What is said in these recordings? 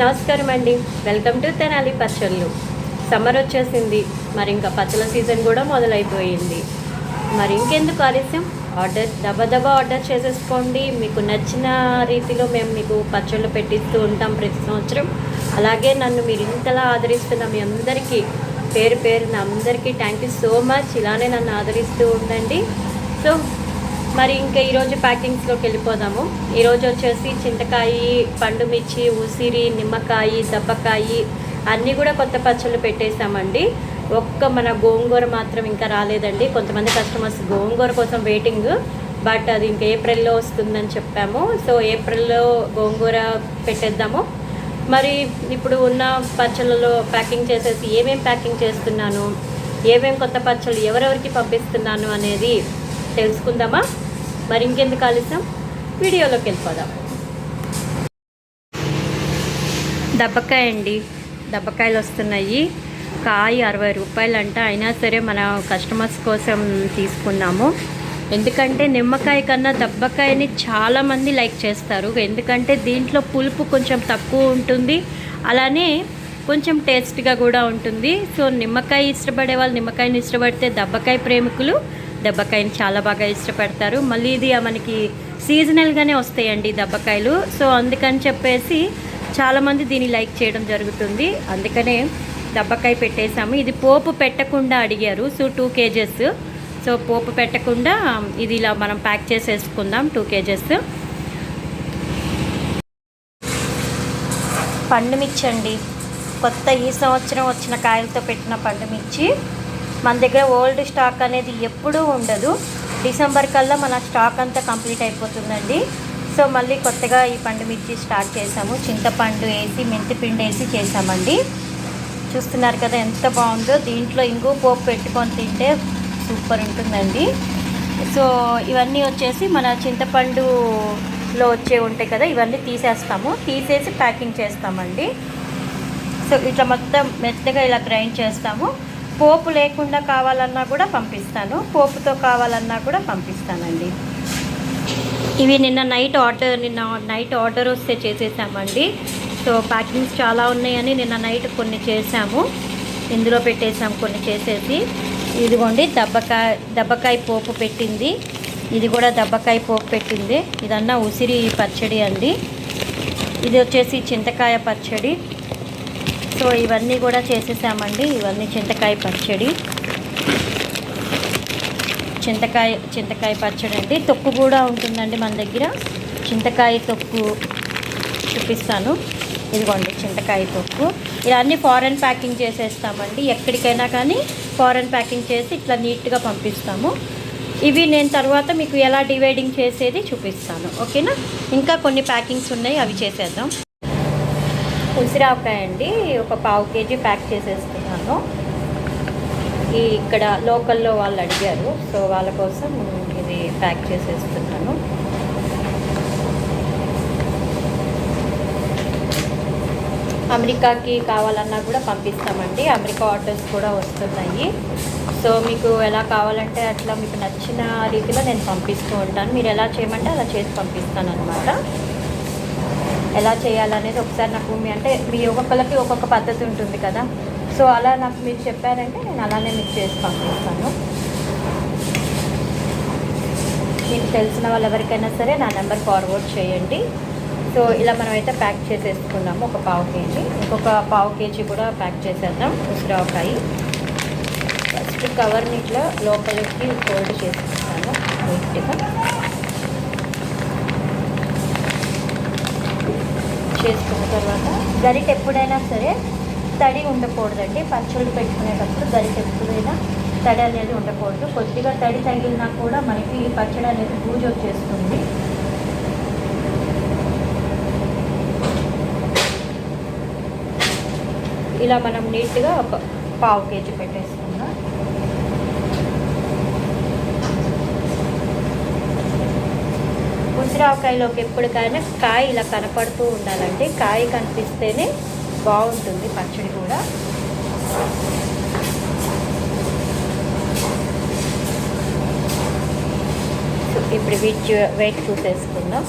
నమస్కారం అండి. Welcome to Tenali పచ్చళ్ళు. సమ్మర్ వచ్చేసింది. మరి ఇంకా పచ్చళ్ళ సీజన్ కూడా మొదలైపోయింది. మరి ఇంకెందుకు ఆలస్యం? ఆర్డర్ దబా దబా ఆర్డర్ చేసేసుకోండి. మీకు నచ్చిన రీతిలో మేము మీకు పచ్చళ్ళు పెట్టిస్తూ ఉంటాం ప్రతి సంవత్సరం. అలాగే నన్ను మీరు ఇంతలా ఆదరిస్తున్న మీ అందరికీ పేరు పేరున అందరికీ థ్యాంక్ యూ సో మచ్ ఇలానే నన్ను ఆదరిస్తూ ఉండండి. సో మరి ఇంకా ఈరోజు ప్యాకింగ్స్లోకి వెళ్ళిపోదాము. ఈరోజు వచ్చేసి చింతకాయ పండు మిర్చి ఉసిరి నిమ్మకాయ దబ్బకాయ అన్నీ కూడా కొత్త పచ్చళ్ళు పెట్టేశామండి. ఒక్క మన గోంగూర మాత్రం ఇంకా రాలేదండి. కొంతమంది కస్టమర్స్ గోంగూర కోసం వెయిటింగ్ బట్ అది ఇంకా ఏప్రిల్లో వస్తుందని చెప్పాము. సో ఏప్రిల్లో గోంగూర పెట్టేద్దాము. మరి ఇప్పుడు ఉన్న పచ్చళ్ళలో ప్యాకింగ్ చేసేసి ఏమేం ప్యాకింగ్ చేస్తున్నాను? ఏమేం కొత్త పచ్చళ్ళు ఎవరెవరికి పంపిస్తున్నాను అనేది తెలుసుకుందామా? మరి ఇంకెందుకు ఆలస్యం? వీడియోలోకి వెళ్ళిపోదాం. దబ్బకాయ అండి. దబ్బకాయలు వస్తున్నాయి. కాయ అరవై రూపాయలు అంటే అయినా సరే మన కస్టమర్స్ కోసం తీసుకున్నాము. ఎందుకంటే నిమ్మకాయ కన్నా దబ్బకాయని చాలామంది లైక్ చేస్తారు. ఎందుకంటే దీంట్లో పులుపు కొంచెం తక్కువ ఉంటుంది. అలానే కొంచెం టేస్ట్గా కూడా ఉంటుంది. సో నిమ్మకాయ ఇష్టపడే వాళ్ళు నిమ్మకాయని ఇష్టపడితే దబ్బకాయ ప్రేమికులు దబ్బకాయని చాలా బాగా ఇష్టపడతారు. మళ్ళీ ఇది మనకి సీజనల్గానే వస్తాయండి దబ్బకాయలు. సో అందుకని చెప్పేసి చాలామంది దీన్ని లైక్ చేయడం జరుగుతుంది. అందుకనే దెబ్బకాయ పెట్టేశాము. ఇది పోపు పెట్టకుండా అడిగారు. So two KGs. సో పోపు పెట్టకుండా ఇది ఇలా మనం ప్యాక్ చేసేసుకుందాం. Two KGs. పండు మిర్చి అండి. కొత్త ఈ సంవత్సరం వచ్చిన కాయలతో పెట్టిన పండు మిర్చి మన దగ్గర ఓల్డ్ స్టాక్ అనేది ఎప్పుడూ ఉండదు. డిసెంబర్ కల్లా మన స్టాక్ అంతా కంప్లీట్ అయిపోతుందండి. సో మళ్ళీ కొత్తగా ఈ పండు మిర్చి స్టార్ట్ చేసాము చింతపండు వేసి మెంతిపిండి వేసి చేసామండి చూస్తున్నారు కదా ఎంత బాగుందో. దీంట్లో ఇంగు పోపు పెట్టుకొని తింటే సూపర్ ఉంటుందండి. సో ఇవన్నీ వచ్చేసి మన చింతపండులో వచ్చే ఉంటాయి కదా ఇవన్నీ తీసేస్తాము. తీసేసి ప్యాకింగ్ చేస్తామండి. సో ఇట్లా మొత్తం మెత్తగా ఇలా గ్రైండ్ చేస్తాము. పోపు లేకుండా కావాలన్నా కూడా పంపిస్తాను. పోపుతో కావాలన్నా కూడా పంపిస్తానండి. ఇవి నిన్న నైట్ ఆర్డర్ నిన్న నైట్ ఆర్డర్ వస్తే చేసేసామండి. సో ప్యాకింగ్స్ చాలా ఉన్నాయని నిన్న నైట్ కొన్ని చేసాము. ఇందులో పెట్టేసాము కొన్ని చేసేసి. ఇదిగోండి దబ్బకాయ దబ్బకాయ పోపు పెట్టింది. ఇది కూడా దబ్బకాయ పోపు పెట్టింది. ఇదన్నా ఉసిరి పచ్చడి అండి. ఇది వచ్చేసి చింతకాయ పచ్చడి. సో ఇవన్నీ కూడా చేసేసామండి. ఇవన్నీ చింతకాయ పచ్చడి. చింతకాయ చింతకాయ పచ్చడి అండి. తొక్కు కూడా ఉంటుందండి మన దగ్గర. చింతకాయ తొక్కు చూపిస్తాను. ఇదిగోండి చింతకాయ తొక్కు. ఇలా అన్ని ఫారెన్ ప్యాకింగ్ చేసేస్తామండి. ఎక్కడికైనా కానీ ఫారెన్ ప్యాకింగ్ చేసి ఇట్లా నీట్గా పంపిస్తాము. ఇవి నేను తర్వాత మీకు ఎలా డివైడింగ్ చేసేది చూపిస్తాను. ఓకేనా? ఇంకా కొన్ని ప్యాకింగ్స్ ఉన్నాయి అవి చేసేద్దాం. ఉసిరాకాయ అండి ఒక పావు కేజీ ప్యాక్ చేసేస్తున్నాను ఈ ఇక్కడ లోకల్లో వాళ్ళు అడిగారు. సో వాళ్ళ కోసం ఇది ప్యాక్ చేసేస్తున్నాను అమెరికాకి కావాలన్నా కూడా పంపిస్తామండి. అమెరికా ఆర్డర్స్ కూడా వస్తున్నాయి. సో మీకు ఎలా కావాలంటే అట్లా మీకు నచ్చిన రీతిలో నేను పంపిస్తూ ఉంటాను. మీరు ఎలా చేయమంటే అలా చేసి పంపిస్తాను అనమాట ఎలా చేయాలనేది ఒకసారి నాకు మీ అంటే మీ ఒక్కొక్కరికి ఒక్కొక్క పద్ధతి ఉంటుంది కదా. సో అలా నాకు మీరు చెప్పారంటే నేను అలానే మీకు చేసి పంపిస్తాను. మీకు తెలిసిన వాళ్ళు ఎవరికైనా సరే నా నెంబర్ ఫార్వర్డ్ చేయండి. సో ఇలా మనం అయితే ప్యాక్ చేసేసుకున్నాము ఒక పావు కేజీ. ఇంకొక పావు కేజీ కూడా ప్యాక్ చేసేద్దాం. ఉసిరాకాయ ఫస్ట్ కవర్ని ఇట్లా లోపలికి ఫోల్డ్ చేసుకుంటాను నీట్గా చేసుకున్న తర్వాత గరిట ఎప్పుడైనా సరే తడి ఉండకూడదండి. పచ్చళ్ళు పెట్టుకునేటప్పుడు గరిట ఎప్పుడైనా తడి అనేది ఉండకూడదు. కొద్దిగా తడి తగిలినా కూడా మనకి పచ్చడి అనేది బూజు వచ్చేస్తుంది. ఇలా మనం నీట్గా ఒక పావు కేజీ పెట్టేస్తాం దసరాకాయలోకి ఎప్పటికైనా కాయ ఇలా కనపడుతూ ఉండాలండి కాయ కనిపిస్తేనే బాగుంటుంది పచ్చడి కూడా. ఇప్పుడు వీటి వెయిట్ చూసేసుకుందాం.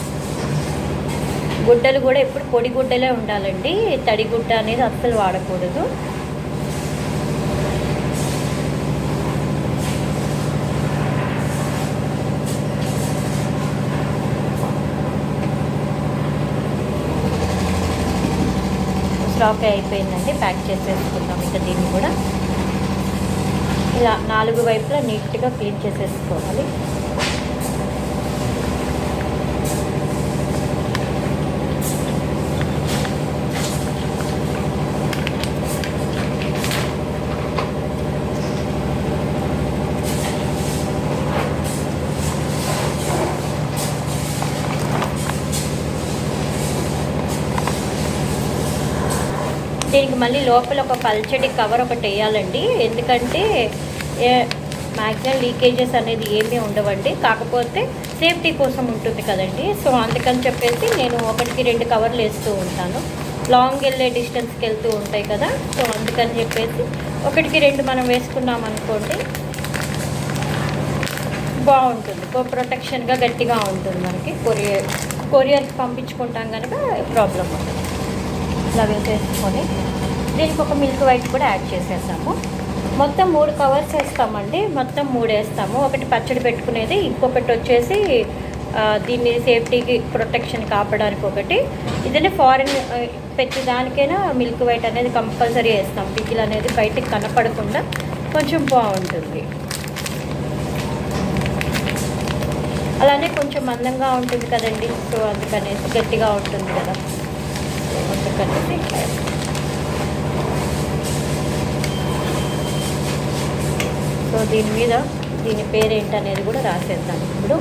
గుడ్డలు కూడా ఎప్పుడు పొడి గుడ్డలే ఉండాలండి. తడి గుడ్డ అనేది అస్సలు వాడకూడదు. స్టాక్ అయిపోయిందండి ప్యాక్ చేసేసుకుందాం ఇంకా దీన్ని కూడా. ఇలా నాలుగు వైపులా నీట్గా క్లీన్ చేసేసుకోవాలి. దీనికి మళ్ళీ లోపల ఒక పల్చటి కవర్ ఒకటి వేయాలండి. ఎందుకంటే మ్యాక్సిమం లీకేజెస్ అనేది ఏమీ ఉండవండి. కాకపోతే సేఫ్టీ కోసం ఉంటుంది కదండి. సో అందుకని చెప్పేసి నేను ఒకటికి రెండు కవర్లు వేస్తూ ఉంటాను. లాంగ్ వెళ్ళే డిస్టెన్స్కి వెళ్తూ ఉంటాయి కదా. సో అందుకని చెప్పేసి ఒకటికి రెండు మనం వేసుకున్నాం అనుకోండి బాగుంటుంది. ప్రొటెక్షన్గా గట్టిగా ఉంటుంది మనకి. కొరియర్ కొరియర్కి పంపించుకుంటాం కనుక ప్రాబ్లం ఉంటుంది ఇలా వేసేసుకొని దీనికి ఒక మిల్క్ వైట్ కూడా యాడ్ చేసేసాము. మొత్తం మూడు కవర్స్ వేస్తామండి. మొత్తం మూడు వేస్తాము. ఒకటి పచ్చడి పెట్టుకునేది ఇంకొకటి వచ్చేసి దీన్ని సేఫ్టీకి ప్రొటెక్షన్ కాపడానికి ఒకటి. ఇదనే ఫారిన్ ప్రతి దానికైనా మిల్క్ వైట్ అనేది కంపల్సరీ వేస్తాం. పికిల్ అనేది బయటికి కనపడకుండా కొంచెం బాగుంటుంది. అలానే కొంచెం మందంగా ఉంటుంది కదండి. సో అందుకనేసి గట్టిగా ఉంటుంది కదా. అందుకనేసి ఇట్లా సో దీని మీద దీని పేరు ఏంటనేది కూడా రాసేద్దాం. ఇప్పుడు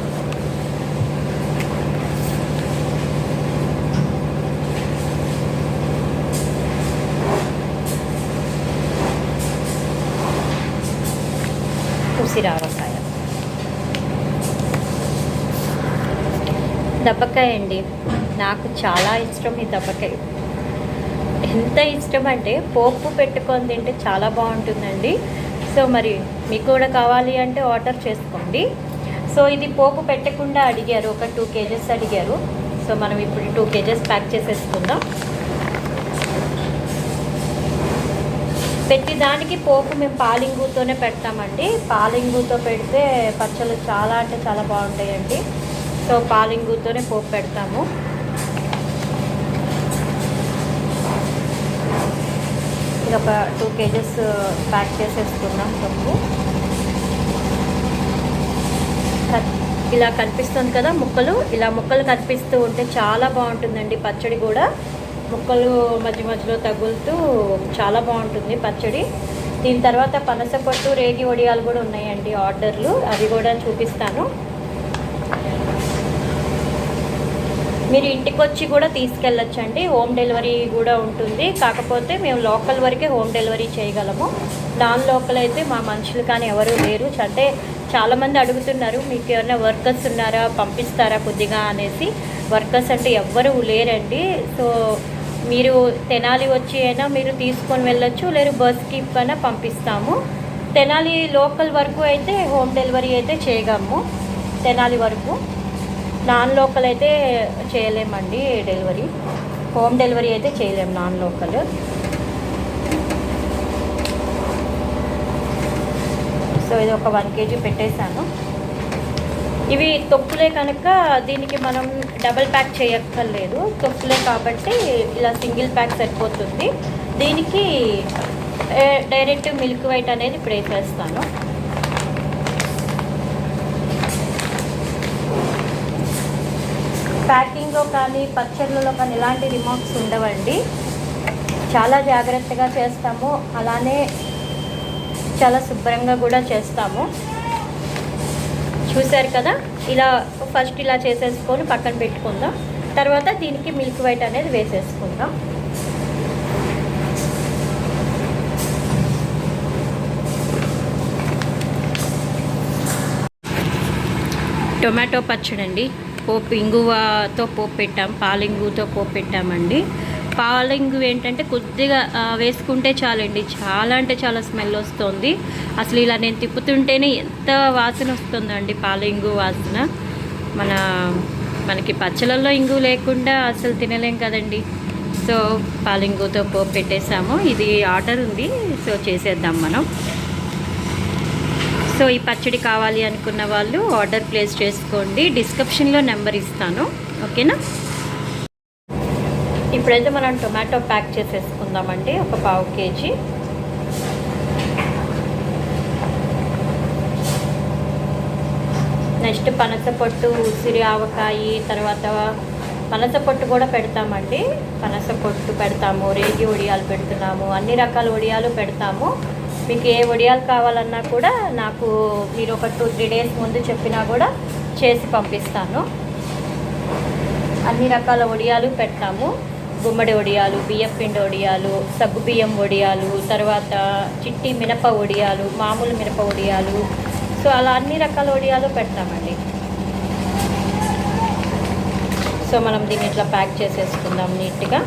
ఉసిరావకాయ. దబ్బకాయ అండి. నాకు చాలా ఇష్టం ఈ దబ్బకాయ. ఎంత ఇష్టం అంటే పోపు పెట్టుకొని తింటే చాలా బాగుంటుందండి. సో మరి మీకు కూడా కావాలి అంటే ఆర్డర్ చేసుకోండి. సో ఇది పోపు పెట్టకుండా అడిగారు ఒక టూ కేజెస్ అడిగారు. సో మనం ఇప్పుడు టూ కేజెస్ ప్యాక్ చేసేసుకుందాం. ప్రతి దానికి పోపు మేము పాలింగుతోనే పెడతామండి. పాలింగుతో పెడితే పచ్చళ్ళు చాలా అంటే చాలా బాగుంటాయండి. సో పాలింగుతోనే పోపు పెడతాము. ఇక ఒక టూ కేజెస్ ప్యాక్ చేసేసుకున్నాం పప్పు. ఇలా కనిపిస్తుంది కదా ముక్కలు. ఇలా ముక్కలు కనిపిస్తూ ఉంటే చాలా బాగుంటుందండి పచ్చడి కూడా. ముక్కలు మధ్య మధ్యలో తగులుతూ చాలా బాగుంటుంది పచ్చడి. దీని తర్వాత పనసపట్టు రేగి వడియాలు కూడా ఉన్నాయండి ఆర్డర్లు. అవి కూడా చూపిస్తాను. మీరు ఇంటికి వచ్చి కూడా తీసుకెళ్ళొచ్చండి. హోమ్ డెలివరీ కూడా ఉంటుంది. కాకపోతే మేము లోకల్ వరకే హోమ్ డెలివరీ చేయగలము. నాన్ లోకల్ అయితే మా మనుషులు కానీ ఎవరు లేరు. అంటే చాలామంది అడుగుతున్నారు మీకు ఏమైనా వర్కర్స్ ఉన్నారా? పంపిస్తారా కొద్దిగా? అనేసి. వర్కర్స్ అంటే ఎవ్వరూ లేరండి. సో మీరు తెనాలి వచ్చి అయినా మీరు తీసుకొని వెళ్ళొచ్చు. లేదు బస్కి కన్నా పంపిస్తాము. తెనాలి లోకల్ వరకు అయితే హోమ్ డెలివరీ అయితే చేయగలము. తెనాలి వరకు. నాన్ లోకల్ అయితే చేయలేమండి డెలివరీ. హోమ్ డెలివరీ అయితే చేయలేము నాన్ లోకల్. సో ఇది ఒక వన్ కేజీ పెట్టేశాను. ఇవి తొక్కులే కనుక దీనికి మనం డబల్ ప్యాక్ చేయక్కర్లేదు. తొక్కులే కాబట్టి ఇలా సింగిల్ ప్యాక్ సరిపోతుంది. దీనికి డైరెక్ట్ మిల్క్ వైట్ అనేది ఇప్పుడు వేసేస్తాను. ప్యాకింగ్లో కానీ పచ్చళ్ళలో కానీ ఎలాంటి రిమార్క్స్ ఉండవండి. చాలా జాగ్రత్తగా చేస్తాము. అలానే చాలా శుభ్రంగా కూడా చేస్తాము. చూశారు కదా? ఇలా ఫస్ట్ ఇలా చేసేసుకొని పక్కన పెట్టుకుందాం. తర్వాత దీనికి మిల్క్ వైట్ అనేది వేసేసుకుందాం. టొమాటో పచ్చడి అండి పోపు ఇంగువతో పోపు పెట్టాం పాలింగుతో పోపు పెట్టామండి. పాలింగు ఏంటంటే కొద్దిగా వేసుకుంటే చాలండి. చాలా అంటే చాలా స్మెల్ వస్తుంది. అసలు ఇలా నేను తిప్పుతుంటేనే ఎంత వాసన వస్తుందండి పాలింగు వాసన. మన మనకి పచ్చళ్ళల్లో ఇంగు లేకుండా అసలు తినలేం కదండి. సో పాలింగుతో పోపు పెట్టేసాము. ఇది ఆర్డర్ ఉంది. సో చేసేద్దాం మనం. సో ఈ పచ్చడి కావాలి అనుకున్న వాళ్ళు ఆర్డర్ ప్లేస్ చేసుకోండి. డిస్క్రిప్షన్లో నెంబర్ ఇస్తాను. ఓకేనా? ఇప్పుడైతే మనం టొమాటో ప్యాక్ చేసేసుకుందామండి. ఒక పావు కేజీ. నెక్స్ట్ పనస పొట్టు ఉసిరి ఆవకాయ తర్వాత పనస పొట్టు కూడా పెడతామండి. పనస పొట్టు పెడతాము రేగి ఒడియాలు పెడుతున్నాము అన్ని రకాల ఒడియాలు పెడతాము. మీకు ఏ వడియాలు కావాలన్నా కూడా నాకు మీరు ఒక టూ త్రీ డేస్ ముందు చెప్పినా కూడా చేసి పంపిస్తాను. అన్ని రకాల వడియాలు పెట్టాము గుమ్మడి వడియాలు బియ్యం పిండి వడియాలు సగ్గు బియ్యం వడియాలు తర్వాత చిట్టి మినప వడియాలు మామూలు మినప వడియాలు సో అలా అన్ని రకాల వడియాలు పెడతామండి. సో మనం దీన్ని ఇట్లా ప్యాక్ చేసేసుకుందాం నీట్గా.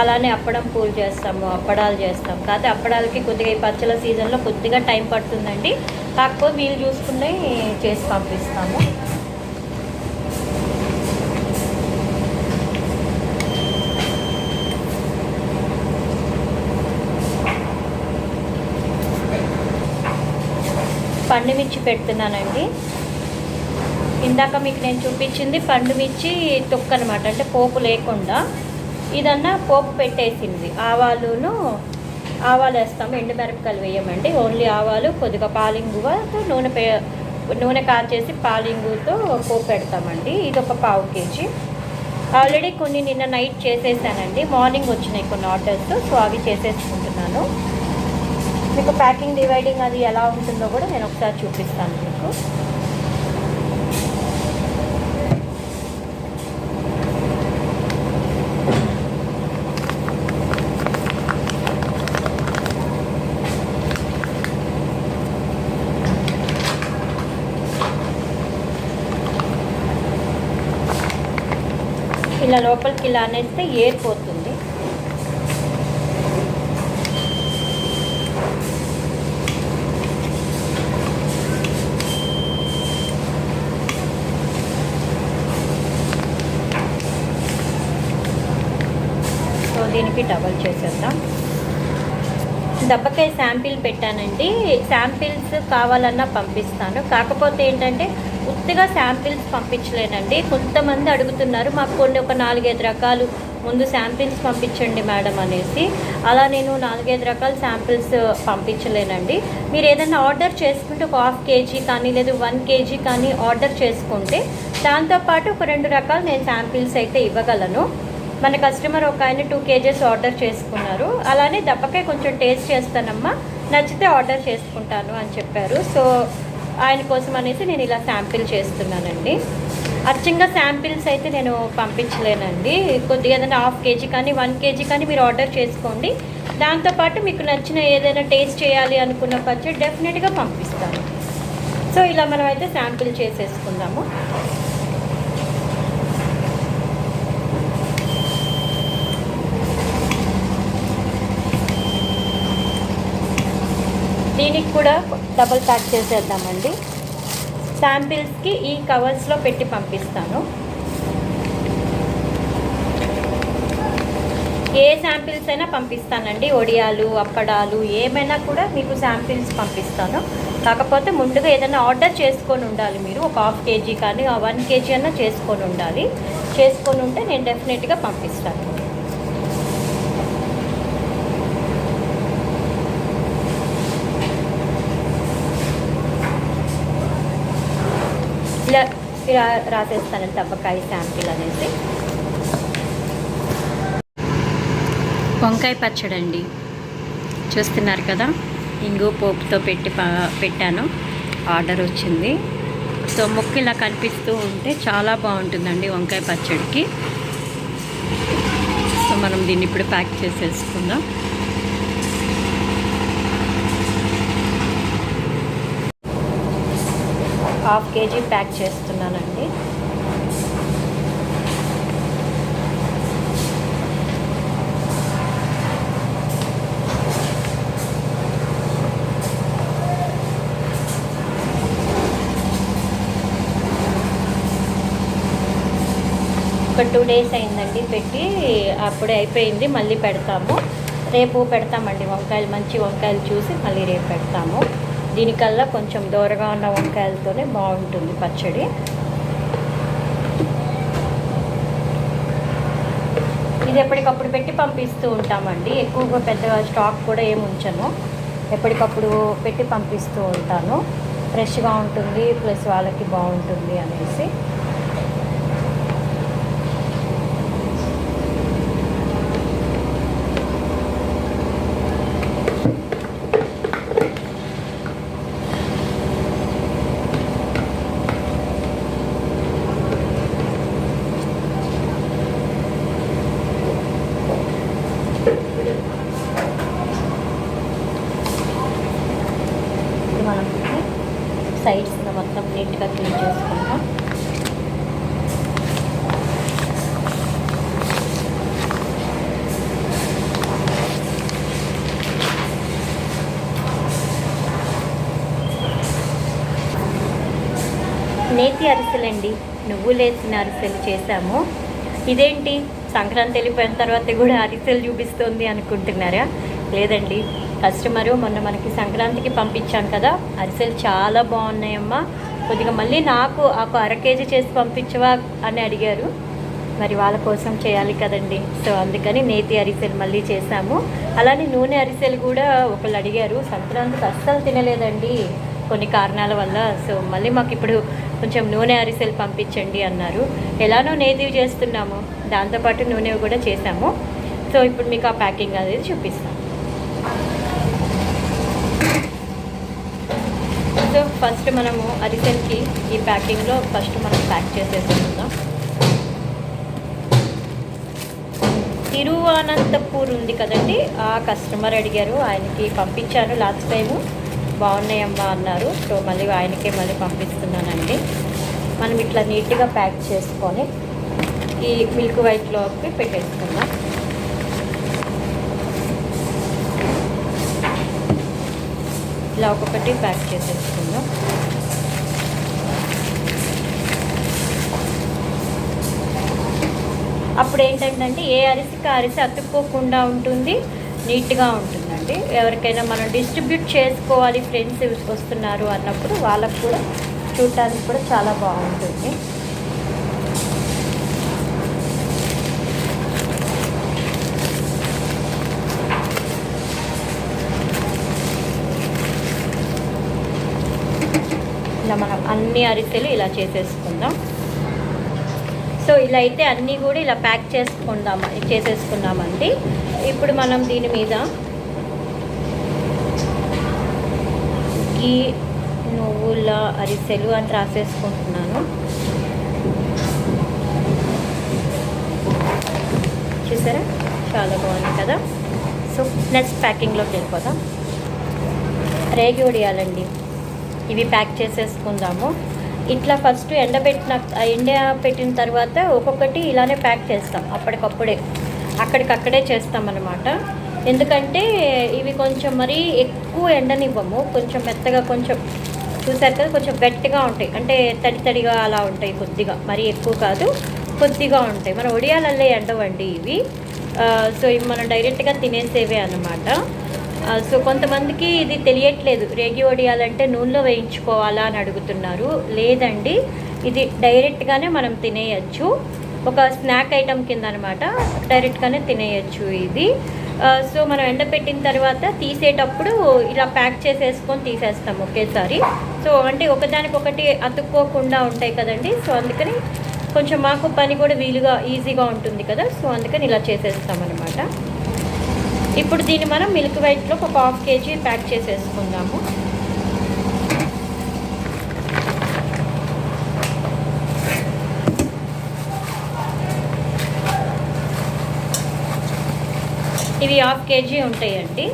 అలానే అప్పడం పూలు చేస్తాము అప్పడాలు చేస్తాం. కాకపోతే అప్పడాలకి కొద్దిగా ఈ పచ్చల సీజన్లో కొద్దిగా టైం పడుతుందండి. కాకపోతే వీలు చూసుకునే చేసి పంపిస్తాము. పండు మిర్చి పెడుతున్నానండి. ఇందాక మీకు నేను చూపించింది పండు మిర్చి తొక్క అనమాట అంటే పోపు లేకుండా. ఇదన్నా పోపు పెట్టేసింది. ఆవాలును ఆవాలు వేస్తాము ఎండుమిరపకాయలు వేయమండి. ఓన్లీ ఆవాలు కొద్దిగా పాలింగువతో నూనె పే నూనె కాల్చేసి పాలింగుతో పోపు పెడతామండి. ఇది ఒక పావు కేజీ. ఆల్రెడీ కొన్ని నిన్న నైట్ చేసేసానండి. మార్నింగ్ వచ్చినాయి కొన్ని ఆర్డర్స్ సో అవి చేసేసుకుంటున్నాను. మీకు ప్యాకింగ్ డివైడింగ్ అది ఎలా ఉంటుందో కూడా నేను ఒకసారి చూపిస్తాను మీకు. ఇలా లోపలికి ఇలా అనేస్తే ఏరిపోతుంది. సో దీనికి డబల్ చేసేద్దాం. దెబ్బకాయ శాంపిల్ పెట్టానండి. శాంపిల్స్ కావాలన్నా పంపిస్తాను. కాకపోతే ఏంటంటే కొత్తగా శాంపిల్స్ పంపించలేనండి. కొంతమంది అడుగుతున్నారు మాకు కొన్ని ఒక నాలుగైదు రకాలు ముందు శాంపిల్స్ పంపించండి మేడం అనేసి. అలా నేను నాలుగైదు రకాల శాంపిల్స్ పంపించలేనండి. మీరు ఏదైనా ఆర్డర్ చేసుకుంటే ఒక హాఫ్ కేజీ కానీ లేదా వన్ కేజీ కానీ ఆర్డర్ చేసుకుంటే దాంతోపాటు ఒక రెండు రకాలు నేను శాంపిల్స్ అయితే ఇవ్వగలను. మన కస్టమర్ ఒక ఆయన టూ కేజెస్ ఆర్డర్ చేసుకున్నారు. అలానే దప్పకాయ కొంచెం టేస్ట్ చేస్తానమ్మా నచ్చితే ఆర్డర్ చేసుకుంటాను అని చెప్పారు. సో ఆయన కోసం అనేసి నేను ఇలా శాంపిల్ చేస్తున్నానండి. అచ్చంగా శాంపిల్స్ అయితే నేను పంపించలేనండి. కొద్దిగా ఏదైనా హాఫ్ కేజీ కానీ వన్ కేజీ కానీ మీరు ఆర్డర్ చేసుకోండి. దాంతోపాటు మీకు నచ్చిన ఏదైనా టేస్ట్ చేయాలి అనుకున్న పచ్చడి డెఫినెట్గా పంపిస్తాను. సో ఇలా మనం అయితే శాంపిల్ చేసేసుకుందాము. దీనికి కూడా డబుల్ ప్యాక్ చేసేద్దామండి. శాంపిల్స్కి ఈ కవర్స్లో పెట్టి పంపిస్తాను. ఏ శాంపిల్స్ అయినా పంపిస్తానండి. ఒడియాలు అప్పడాలు ఏమైనా కూడా మీకు శాంపిల్స్ పంపిస్తాను. కాకపోతే ముందుగా ఏదైనా ఆర్డర్ చేసుకొని ఉండాలి మీరు. ఒక హాఫ్ కేజీ కానీ వన్ కేజీ అన్నా చేసుకొని ఉండాలి. చేసుకొని ఉంటే నేను డెఫినెట్గా పంపిస్తాను. ఇలా ఇలా రాసేస్తానండి తప్పకాయ శాంపిల్ అనేసి. వంకాయ పచ్చడి అండి చూస్తున్నారు కదా ఇంగు పోపుతో పెట్టి పెట్టాను. ఆర్డర్ వచ్చింది. సో ముక్కు ఇలా కనిపిస్తూ ఉంటే చాలా బాగుంటుందండి వంకాయ పచ్చడికి. సో మనం దీన్ని ఇప్పుడు ప్యాక్ చేసేసుకుందాం. హాఫ్ కేజీ ప్యాక్ చేస్తున్నానండి. ఒక టూ డేస్ అయిందండి పెట్టి అప్పుడే అయిపోయింది మళ్ళీ పెడతాము. రేపు పెడతామండి వంకాయలు మంచి వంకాయలు చూసి మళ్ళీ రేపు పెడతాము. దీనికల్లా కొంచెం దూరగా ఉన్న వంకాయలతోనే బాగుంటుంది పచ్చడి. ఇది ఎప్పటికప్పుడు పెట్టి పంపిస్తూ ఉంటామండి. ఎక్కువగా పెద్దగా స్టాక్ కూడా ఏమి ఉంచను. ఎప్పటికప్పుడు పెట్టి పంపిస్తూ ఉంటాను. ఫ్రెష్గా ఉంటుంది ప్లస్ వాళ్ళకి బాగుంటుంది అనేసి ఇది మనం సైడ్స్ మొత్తం నీట్గా క్లీన్ చేసుకుంటాం నేతి అరిసెలండి నువ్వు లేసిన అరిసెలు చేశాము. ఇదేంటి? సంక్రాంతి వెళ్ళిపోయిన తర్వాత కూడా అరిసెలు చూపిస్తుంది అనుకుంటున్నారా? లేదండి. కస్టమరు మొన్న మనకి సంక్రాంతికి పంపించాం కదా. అరిసెలు చాలా బాగున్నాయమ్మా. కొద్దిగా మళ్ళీ నాకు ఒక అర కేజీ చేసి పంపించవా అని అడిగారు. మరి వాళ్ళ కోసం చేయాలి కదండి. సో అందుకని నేతి అరిసెలు మళ్ళీ చేశాము. అలానే నూనె అరిసెలు కూడా ఒకళ్ళు అడిగారు. సంక్రాంతికి అస్సలు తినలేదండి. కొన్ని కారణాల వల్ల. సో మళ్ళీ మాకు ఇప్పుడు కొంచెం నూనె అరిసెలు పంపించండి అన్నారు. ఎలానో నేతివి చేస్తున్నాము. దాంతోపాటు నూనె కూడా చేసాము సో ఇప్పుడు మీకు ఆ ప్యాకింగ్ అనేది చూపిస్తాం సో ఫస్ట్ మనము అరిసెల్కి ఈ ప్యాకింగ్లో ఫస్ట్ మనం ప్యాక్ చేసేసుకుందాం. తిరువనంతపూర్ ఉంది కదండి. ఆ కస్టమర్ అడిగారు ఆయనకి పంపించాను లాస్ట్ టైము. బాగున్నాయమ్మా అన్నారు. సో మళ్ళీ ఆయనకే మళ్ళీ పంపిస్తున్నానండి. మనం ఇట్లా నీట్గా ప్యాక్ చేసుకొని ఈ మిల్క్ వైట్లోకి పెట్టేసుకుందాం. ఇలా ఒక్కొక్కటి ప్యాక్ చేసేసుకుందాం. అప్పుడు ఏంటంటే ఏ అరిసికి ఆ అరిసి అతుక్కోకుండా ఉంటుంది. నీట్గా ఉంటుందండి. ఎవరికైనా మనం డిస్ట్రిబ్యూట్ చేసుకోవాలి ఫ్రెండ్స్ వస్తున్నారు అన్నప్పుడు వాళ్ళకు కూడా చూడటానికి కూడా చాలా బాగుంటుంది. ఇలా మనం అన్ని అరిసెలు ఇలా చేసేసుకుందాం. సో ఇలా అయితే అన్నీ కూడా ఇలా ప్యాక్ చేసుకుందాం చేసేసుకున్నామండి. ఇప్పుడు మనం దీని మీద గీ నువ్వుల అరిసెలు అని రాసేసుకుంటున్నాను. చూసారా? చాలా బాగుంది కదా? సో నెక్స్ట్ ప్యాకింగ్లోకి వెళ్ళిపోదాం. రేగి ఉడియాలండి ఇవి ప్యాక్ చేసేసుకుందాము. ఇట్లా ఫస్ట్ ఎండబెట్టిన ఎండ పెట్టిన తర్వాత ఒక్కొక్కటి ఇలానే ప్యాక్ చేస్తాం అప్పటికప్పుడే. అక్కడికక్కడే చేస్తాం అనమాట ఎందుకంటే ఇవి కొంచెం మరీ ఎక్కువ ఎండనివ్వము. కొంచెం మెత్తగా కొంచెం చూసారు కదా కొంచెం గట్టిగా ఉంటాయి. అంటే తడి తడిగా అలా ఉంటాయి కొద్దిగా. మరీ ఎక్కువ కాదు కొద్దిగా ఉంటాయి. మన ఒడియాలల్లే ఎండవండి ఇవి. సో ఇవి మనం డైరెక్ట్గా తినేసేవే అన్నమాట. సో కొంతమందికి ఇది తెలియట్లేదు. రేగి వడియాలంటే నూనెలో వేయించుకోవాలా అని అడుగుతున్నారు. లేదండి. ఇది డైరెక్ట్గానే మనం తినేయచ్చు. ఒక స్నాక్ ఐటమ్ కింద అనమాట డైరెక్ట్గానే తినేయచ్చు ఇది. సో మనం ఎండబెట్టిన తర్వాత తీసేటప్పుడు ఇలా ప్యాక్ చేసేసుకొని తీసేస్తాం ఒకేసారి. సో అంటే ఒకదానికొకటి అతుక్కోకుండా ఉంటాయి కదండి. సో అందుకని కొంచెం మాకు పని కూడా వీలుగా ఈజీగా ఉంటుంది కదా. సో అందుకని ఇలా చేసేస్తాం అనమాట ఇప్పుడు దీన్ని మనం మిల్క్ వైట్లో ఒక హాఫ్ కేజీ ప్యాక్ చేసేసుకుందాము. ఇవి హాఫ్ కేజీ ఉంటాయండి.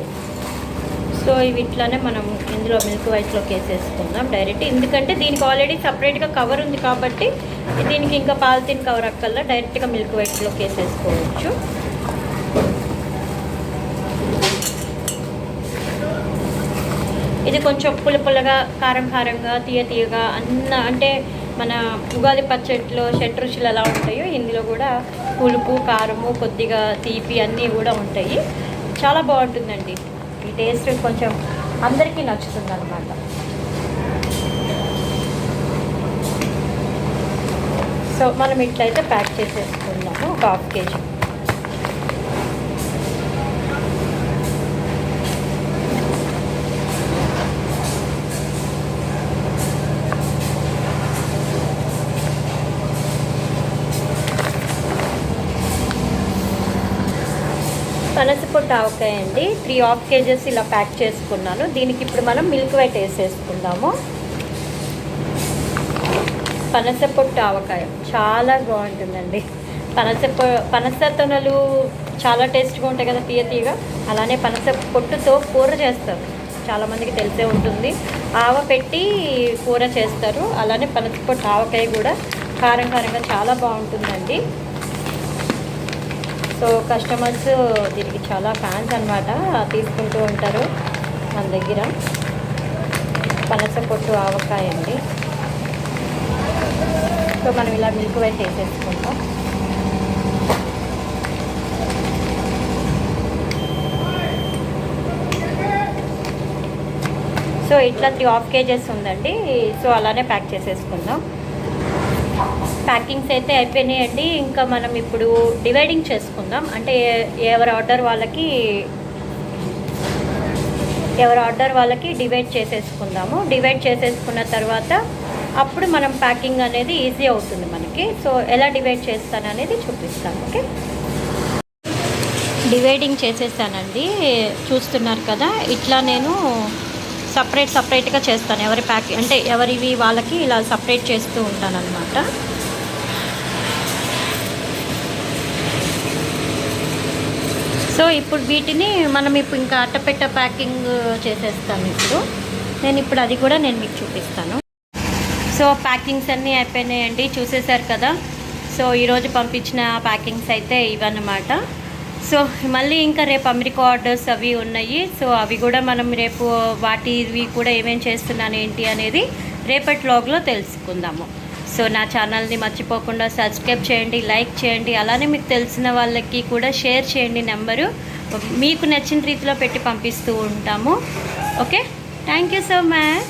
సో ఇవి ఇట్లానే మనం ఇందులో మిల్క్ వైట్లోకి వేసేసుకుందాం డైరెక్ట్. ఎందుకంటే దీనికి ఆల్రెడీ సపరేట్గా కవర్ ఉంది కాబట్టి దీనికి ఇంకా పాలిథిన్ కవర్ అక్కల్లా డైరెక్ట్గా మిల్క్ వైట్లోకి వేసేసుకోవచ్చు. ఇది కొంచెం పుల్ల పుల్లగా కారం కారంగా తీయ తీయగా అన్న అంటే మన ఉగాది పచ్చట్లో షట్ రుచులు ఎలా ఉంటాయో ఇందులో కూడా పులుపు కారము కొద్దిగా తీపి అన్నీ కూడా ఉంటాయి. చాలా బాగుంటుందండి. ఈ టేస్ట్ కొంచెం అందరికీ నచ్చుతుంది అనమాట సో మనం ఇట్లయితే ప్యాక్ చేసేసుకుందాము. ఒక హాఫ్ కేజీ. పనసపొట్టు ఆవకాయ అండి. త్రీ హాఫ్ కేజెస్ ఇలా ప్యాక్ చేసుకున్నాను. దీనికి ఇప్పుడు మనం మిల్క్ వైట్ వేసేసుకుందాము. పనస పొట్టు ఆవకాయ చాలా బాగుంటుందండి. పనస పనసతనలు పనస తొనలు చాలా టేస్ట్గా ఉంటాయి కదా తీయ తీయగా. అలానే పనస పొట్టుతో కూర చేస్తారు. చాలామందికి తెలిసే ఉంటుంది. ఆవ పెట్టి కూర చేస్తారు. అలానే పనసపొట్టు ఆవకాయ కూడా కారం కారంగా చాలా బాగుంటుందండి. సో కస్టమర్స్ దీనికి చాలా ఫ్యాన్స్ అనమాట తీసుకుంటూ ఉంటారు మన దగ్గర. పనస పొట్టు ఆవకాయ అండి. సో మనం ఇలా మిల్క్ వైట్ వేసేసుకుంటాం సో ఇట్లా త్రీ హాఫ్ కేజెస్ ఉందండి. సో అలానే ప్యాక్ చేసేసుకుందాం. ప్యాకింగ్స్ అయితే అయిపోయినాయండి. ఇంకా మనం ఇప్పుడు డివైడింగ్ చేసుకుందాం. అంటే ఎవరి ఆర్డర్ వాళ్ళకి ఎవరి ఆర్డర్ వాళ్ళకి డివైడ్ చేసేసుకుందాము. డివైడ్ చేసేసుకున్న తర్వాత అప్పుడు మనం ప్యాకింగ్ అనేది ఈజీ అవుతుంది మనకి. సో ఎలా డివైడ్ చేస్తాను అనేది చూపిస్తాను ఓకే? డివైడింగ్ చేసేసానండి. చూస్తున్నారు కదా ఇట్లా నేను సపరేట్ సపరేట్గా చేస్తాను. ఎవరి ప్యాకింగ్ అంటే ఎవరివి వాళ్ళకి ఇలా సపరేట్ చేస్తూ ఉంటానన్నమాట. సో ఇప్పుడు వీటిని మనం ఇప్పుడు ఇంకా అట్టపెట్ట ప్యాకింగ్ చేసేస్తాను ఇప్పుడు. నేను ఇప్పుడు అది కూడా నేను మీకు చూపిస్తాను. సో ప్యాకింగ్స్ అన్నీ అయిపోయినాయండి చూసేశారు కదా? సో ఈరోజు పంపించిన ప్యాకింగ్స్ అయితే ఇవన్నమాట. సో మళ్ళీ ఇంకా రేపు అమెరికా ఆర్డర్స్ అవి ఉన్నాయి. సో అవి కూడా మనం రేపు వాటివి కూడా ఏమేమి చేస్తున్నాను ఏంటి అనేది రేపటి లాగ్లో తెలుసుకుందాము. సో నా ఛానల్ని మర్చిపోకుండా సబ్స్క్రైబ్ చేయండి లైక్ చేయండి అలానే మీకు తెలిసిన వాళ్ళకి కూడా షేర్ చేయండి నెంబరు. మీకు నచ్చిన రీతిలో పెట్టి పంపిస్తూ ఉంటాము. Okay? Thank you so much